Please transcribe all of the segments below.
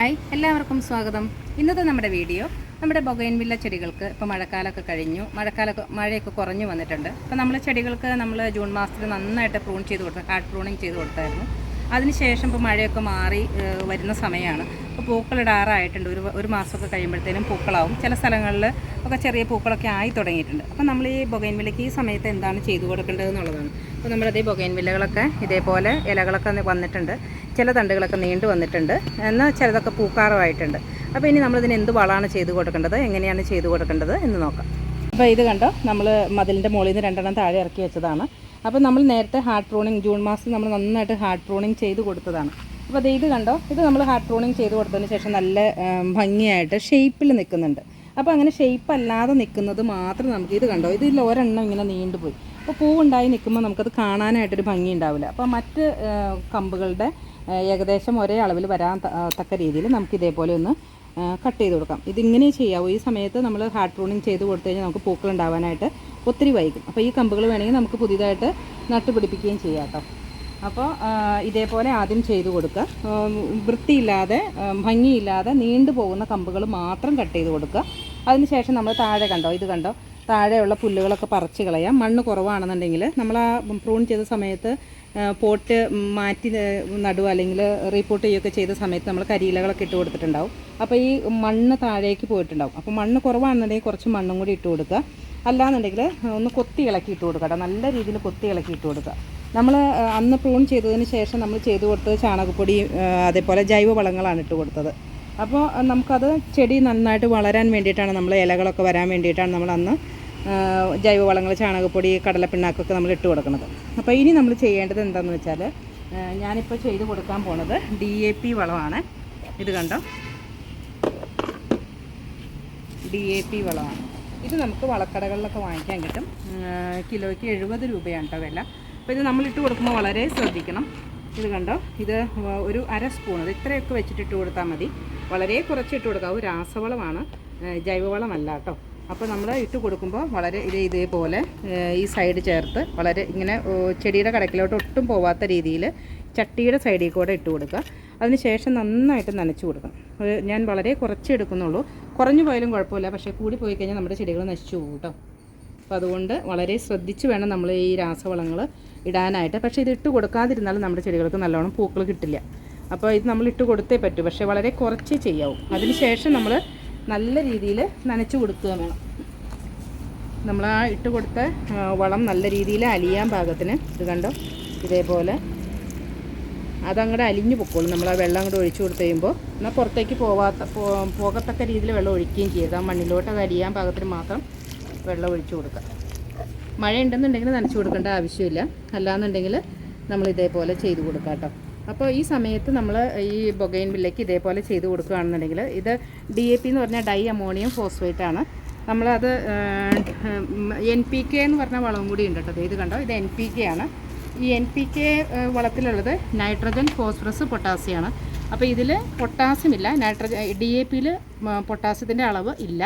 Hi എല്ലാവർക്കും സ്വാഗതം. ഇന്നത്തെ നമ്മുടെ വീഡിയോ നമ്മുടെ ബൊഗൈൻവില്ല ചെടികൾക്ക് ഇപ്പോൾ മഴക്കാലമൊക്കെ കഴിഞ്ഞു മഴക്കാലമൊക്കെ മഴയൊക്കെ കുറഞ്ഞു വന്നിട്ടുണ്ട്. അപ്പോൾ നമ്മൾ ചെടികൾക്ക് നമ്മൾ ജൂൺ മാസത്തിൽ നന്നായിട്ട് പ്രൂൺ ചെയ്ത് കൊടുത്തു ഹാർഡ് പ്രൂണിങ് ചെയ്ത് കൊടുത്തായിരുന്നു. അതിനുശേഷം ഇപ്പോൾ മഴയൊക്കെ മാറി വരുന്ന സമയമാണ് ഇപ്പോൾ പൂക്കളിടാറായിട്ടുണ്ട് ഒരു ഒരു മാസമൊക്കെ കഴിയുമ്പോഴത്തേനും പൂക്കളാവും. ചില സ്ഥലങ്ങളിൽ ഒക്കെ ചെറിയ പൂക്കളൊക്കെ ആയി തുടങ്ങിയിട്ടുണ്ട്. അപ്പോൾ നമ്മൾ ഈ ബൊഗൈൻവില്ലയ്ക്ക് ഈ സമയത്ത് എന്താണ് ചെയ്തു കൊടുക്കേണ്ടത് എന്നുള്ളതാണ്. അപ്പോൾ നമ്മുടെ ഈ ബൊഗൈൻവില്ലകളൊക്കെ ഇതേപോലെ ഇലകളൊക്കെ വന്നിട്ടുണ്ട്. ചില തണ്ടുകളൊക്കെ നീണ്ടു വന്നിട്ടുണ്ട്. എന്നാൽ ചിലതൊക്കെ പൂക്കാറുമായിട്ടുണ്ട്. അപ്പോൾ ഇനി നമ്മളിതിന് എന്ത് വളമാണ് ചെയ്തു കൊടുക്കേണ്ടത് എങ്ങനെയാണ് ചെയ്തു കൊടുക്കേണ്ടത് എന്ന് നോക്കാം. അപ്പോൾ ഇത് കണ്ടോ? നമ്മൾ മതിലിന്റെ മുകളിൽ നിന്ന് രണ്ടെണ്ണം താഴെ ഇറക്കി വെച്ചതാണ്. അപ്പോൾ നമ്മൾ നേരത്തെ ഹാർട്ട് ട്രോണിങ് ജൂൺ മാസം നമ്മൾ നന്നായിട്ട് ഹാർട്ട് ട്രോണിങ് ചെയ്ത് കൊടുത്തതാണ്. അപ്പോൾ ദേ ഇത് കണ്ടോ? ഇത് നമ്മൾ ഹാർട്ട് ട്രോണിങ് ചെയ്ത് കൊടുത്തതിന് ശേഷം നല്ല ഭംഗിയായിട്ട് ഷേപ്പിൽ നിൽക്കുന്നുണ്ട്. അപ്പോൾ അങ്ങനെ ഷേപ്പ് അല്ലാതെ നിൽക്കുന്നത് മാത്രം നമുക്ക് ഇത് കണ്ടോ? ഇതിൽ ഒരെണ്ണം ഇങ്ങനെ നീണ്ടുപോയി അപ്പോൾ പൂവുണ്ടായി നിൽക്കുമ്പോൾ നമുക്കത് കാണാനായിട്ടൊരു ഭംഗി ഉണ്ടാവില്ല. അപ്പോൾ മറ്റ് കമ്പുകളുടെ ഏകദേശം ഒരേ അളവിൽ വരാൻ തക്ക രീതിയിൽ നമുക്ക് ഇതേപോലെ ഒന്ന് കട്ട് ചെയ്ത് കൊടുക്കാം. ഇതിങ്ങനെ ചെയ്യാവൂ. ഈ സമയത്ത് നമ്മൾ ഹാർട്ട് ട്രോണിങ് ചെയ്ത് കൊടുത്തു കഴിഞ്ഞാൽ നമുക്ക് പൂക്കൾ ഉണ്ടാവാനായിട്ട് ഒത്തിരി വൈകും. അപ്പോൾ ഈ കമ്പുകൾ വേണമെങ്കിൽ നമുക്ക് പുതിയതായിട്ട് നട്ടുപിടിപ്പിക്കുകയും ചെയ്യാം കേട്ടോ. അപ്പോൾ ഇതേപോലെ ആദ്യം ചെയ്തു കൊടുക്കുക. വൃത്തിയില്ലാതെ ഭംഗിയില്ലാതെ നീണ്ടു പോകുന്ന കമ്പുകൾ മാത്രം കട്ട് ചെയ്ത് കൊടുക്കുക. അതിനുശേഷം നമ്മൾ താഴെ കണ്ടോ ഇത് കണ്ടോ? താഴെയുള്ള പുല്ലുകളൊക്കെ പറിച്ച് കളയാം. മണ്ണ് കുറവാണെന്നുണ്ടെങ്കിൽ നമ്മൾ ആ പ്രൂൺ ചെയ്ത സമയത്ത് പോട്ട് മാറ്റി നടുക അല്ലെങ്കിൽ റീപോട്ട് ചെയ്യുകയൊക്കെ ചെയ്ത സമയത്ത് നമ്മൾ കരിയിലകളൊക്കെ ഇട്ട് കൊടുത്തിട്ടുണ്ടാവും. അപ്പോൾ ഈ മണ്ണ് താഴേക്ക് പോയിട്ടുണ്ടാവും. അപ്പോൾ മണ്ണ് കുറവാണെന്നുണ്ടെങ്കിൽ കുറച്ച് മണ്ണും കൂടി ഇട്ട് കൊടുക്കുക. അല്ലാന്നുണ്ടെങ്കിൽ ഒന്ന് കൊത്തി ഇളക്കി ഇട്ട് കൊടുക്കുക നല്ല രീതിയിൽ കൊത്തി ഇളക്കി ഇട്ട് കൊടുക്കുക. നമ്മൾ അന്ന് പ്രൂൺ ചെയ്തതിന് ശേഷം നമ്മൾ ചെയ്തു കൊടുത്തത് ചാണകപ്പൊടി അതേപോലെ ജൈവ വളങ്ങളാണ് ഇട്ട് കൊടുത്തത്. അപ്പോൾ നമുക്കത് ചെടി നന്നായിട്ട് വളരാൻ വേണ്ടിയിട്ടാണ് നമ്മൾ ഇലകളൊക്കെ വരാൻ വേണ്ടിയിട്ടാണ് നമ്മൾ അന്ന് ജൈവവളങ്ങൾ ചാണകപ്പൊടി കടലപ്പിണ്ണാക്കൊക്കെ നമ്മൾ ഇട്ട് കൊടുക്കുന്നത് അപ്പോൾ ഇനി നമ്മൾ ചെയ്യേണ്ടത് എന്താണെന്ന് വെച്ചാൽ ഞാനിപ്പോൾ ചെയ്ത് കൊടുക്കാൻ പോണത് ഡി എ പി വളമാണ്. ഇത് കണ്ടോ? ഡി എ പി വളമാണ്. ഇത് നമുക്ക് വളക്കടകളിലൊക്കെ വാങ്ങിക്കാൻ കിട്ടും. കിലോയ്ക്ക് എഴുപത് രൂപയാണ് കേട്ടോ വില. അപ്പോൾ ഇത് നമ്മൾ ഇട്ട് കൊടുക്കുമ്പോൾ വളരെ ശ്രദ്ധിക്കണം. ഇത് കണ്ടോ? ഇത് ഒരു അര സ്പൂൺ ഇത് ഇത്രയൊക്കെ വെച്ചിട്ട് ഇട്ട് കൊടുത്താൽ മതി. വളരെ കുറച്ച് ഇട്ട് ഒരു രാസവളമാണ്. ജൈവവളമല്ല കേട്ടോ അപ്പോൾ നമ്മൾ ഇട്ട് കൊടുക്കുമ്പോൾ വളരെ ഇത് ഇതേപോലെ ഈ സൈഡ് ചേർത്ത് വളരെ ഇങ്ങനെ ചെടിയുടെ കടക്കിലോട്ട് ഒട്ടും പോവാത്ത രീതിയിൽ ചട്ടിയുടെ സൈഡിൽ കൂടെ ഇട്ട് കൊടുക്കുക. അതിനുശേഷം നന്നായിട്ട് നനച്ചു കൊടുക്കണം. ഒരു ഞാൻ വളരെ കുറച്ച് എടുക്കുന്നുള്ളൂ. കുറഞ്ഞു പോയാലും കുഴപ്പമില്ല. പക്ഷേ കൂടി പോയി കഴിഞ്ഞാൽ നമ്മുടെ ചെടികൾ നശിച്ചു പോകും കേട്ടോ. അപ്പോൾ അതുകൊണ്ട് വളരെ ശ്രദ്ധിച്ച് വേണം നമ്മൾ ഈ രാസവളങ്ങൾ ഇടാനായിട്ട്. പക്ഷേ ഇത് ഇട്ട് കൊടുക്കാതിരുന്നാലും നമ്മുടെ ചെടികൾക്ക് നല്ലോണം പൂക്കൾ കിട്ടില്ല. അപ്പോൾ ഇത് നമ്മൾ ഇട്ട് കൊടുത്തേ പറ്റൂ. പക്ഷേ വളരെ കുറച്ചേ ചെയ്യാവും. അതിനുശേഷം നമ്മൾ നല്ല രീതിയിൽ നനച്ചു കൊടുക്കുക വേണം. നമ്മൾ ആ ഇട്ട് കൊടുത്ത വളം നല്ല രീതിയിൽ അലിയാൻ പാകത്തിന്. ഇത് കണ്ടോ? ഇതേപോലെ അതങ്ങോട്ട് അലിഞ്ഞു പൊക്കോളും. നമ്മൾ ആ വെള്ളം അങ്ങോട്ട് ഒഴിച്ചു കൊടുത്തു കഴിയുമ്പോൾ എന്നാൽ പുറത്തേക്ക് പോവാത്ത പോകത്തക്ക രീതിയിൽ വെള്ളം ഒഴിക്കുകയും ചെയ്യുക ആ മണ്ണിലോട്ട് അത് അലിയാൻ പാകത്തിന് മാത്രം വെള്ളം ഒഴിച്ചു കൊടുക്കുക. മഴ ഉണ്ടെന്നുണ്ടെങ്കിൽ നനച്ചു കൊടുക്കേണ്ട ആവശ്യമില്ല. അല്ലാന്നുണ്ടെങ്കിൽ നമ്മൾ ഇതേപോലെ ചെയ്ത് കൊടുക്കാം കേട്ടോ. അപ്പോൾ ഈ സമയത്ത് നമ്മൾ ഈ ബൊഗൈൻ വില്ലയ്ക്ക് ഇതേപോലെ ചെയ്ത് കൊടുക്കുകയാണെന്നുണ്ടെങ്കിൽ ഇത് ഡി എ പി എന്ന് പറഞ്ഞാൽ ഡൈ അമോണിയം ഫോസ്ഫേറ്റ് ആണ്. നമ്മളത് എൻ പി കെ എന്ന് പറഞ്ഞ വളവും കൂടി ഉണ്ട് കേട്ടോ. ഇത് കണ്ടോ? ഇത് എൻ പി കെ ആണ്. ഈ എൻ പി കെ വളത്തിലുള്ളത് നൈട്രജൻ ഫോസ്ഫറസ് പൊട്ടാസ്യമാണ് അപ്പോൾ ഇതിൽ പൊട്ടാസ്യം ഇല്ല നൈട്രജൻ ഡി എ പിയിൽ പൊട്ടാസ്യത്തിന്റെ അളവ് ഇല്ല.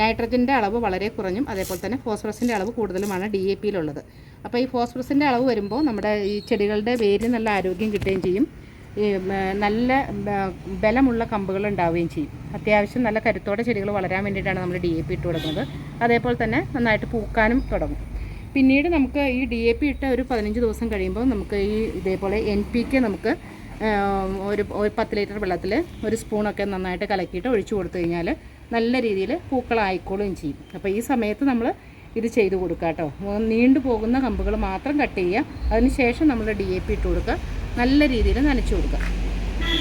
നൈട്രജന്റെ അളവ് വളരെ കുറഞ്ഞും അതേപോലെ തന്നെ ഫോസ്ഫറസിന്റെ അളവ് കൂടുതലുമാണ് ഡി എ പിയിലുള്ളത് അപ്പോൾ ഈ ഫോസ്ഫറസിന്റെ അളവ് വരുമ്പോൾ നമ്മുടെ ഈ ചെടികളുടെ വേരിന് നല്ല ആരോഗ്യം കിട്ടുകയും ചെയ്യും. നല്ല ബലമുള്ള കമ്പുകൾ ഉണ്ടാവുകയും ചെയ്യും. അത്യാവശ്യം നല്ല കരുത്തോടെ ചെടികൾ വളരാൻ വേണ്ടിയിട്ടാണ് നമ്മൾ ഡി എ പി ഇട്ട് കൊടുക്കുന്നത്. അതേപോലെ തന്നെ നന്നായിട്ട് പൂക്കാനും തുടങ്ങും. പിന്നീട് നമുക്ക് ഈ ഡി എ പി ഇട്ട ഒരു പതിനഞ്ച് ദിവസം കഴിയുമ്പോൾ നമുക്ക് ഈ ഇതേപോലെ എൻ പി കെ നമുക്ക് ഒരു ഒരു പത്ത് ലിറ്റർ വെള്ളത്തിൽ ഒരു സ്പൂണൊക്കെ നന്നായിട്ട് കലക്കിയിട്ട് ഒഴിച്ചു കൊടുത്തു കഴിഞ്ഞാൽ നല്ല രീതിയിൽ പൂക്കളായിക്കോളുകയും ചെയ്യും. അപ്പോൾ ഈ സമയത്ത് നമ്മൾ ഇത് ചെയ്ത് കൊടുക്കുക കേട്ടോ. നീണ്ടു പോകുന്ന കമ്പുകൾ മാത്രം കട്ട് ചെയ്യുക. അതിനുശേഷം നമ്മൾ ഡി എ പി ഇട്ട് കൊടുക്കുക. നല്ല രീതിയിൽ നനച്ചു കൊടുക്കുക.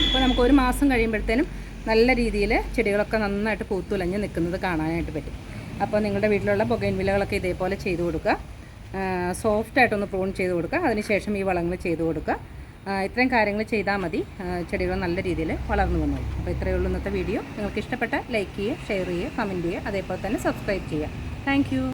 അപ്പോൾ നമുക്ക് ഒരു മാസം കഴിയുമ്പോഴത്തേനും നല്ല രീതിയിൽ ചെടികളൊക്കെ നന്നായിട്ട് പൂത്തുലഞ്ഞ് നിൽക്കുന്നത് കാണാനായിട്ട് പറ്റും. അപ്പോൾ നിങ്ങളുടെ വീട്ടിലുള്ള ബൊഗൈൻ വിലകളൊക്കെ ഇതേപോലെ ചെയ്ത് കൊടുക്കുക. സോഫ്റ്റായിട്ടൊന്ന് പ്രൂൺ ചെയ്ത് കൊടുക്കുക. അതിനുശേഷം ഈ വളങ്ങൾ ചെയ്ത് കൊടുക്കുക. ഇത്രയും കാര്യങ്ങൾ ചെയ്താൽ മതി. ചെടികൾ നല്ല രീതിയിൽ വളർന്നു വന്നോളും അപ്പോൾ ഇത്രയേ ഉള്ളൂ ഇന്നത്തെ വീഡിയോ നിങ്ങൾക്ക് ഇഷ്ടപ്പെട്ട ലൈക്ക് ചെയ്യുക ഷെയർ ചെയ്യുക കമന്റ് ചെയ്യുക. അതേപോലെ തന്നെ സബ്സ്ക്രൈബ് ചെയ്യുക. താങ്ക്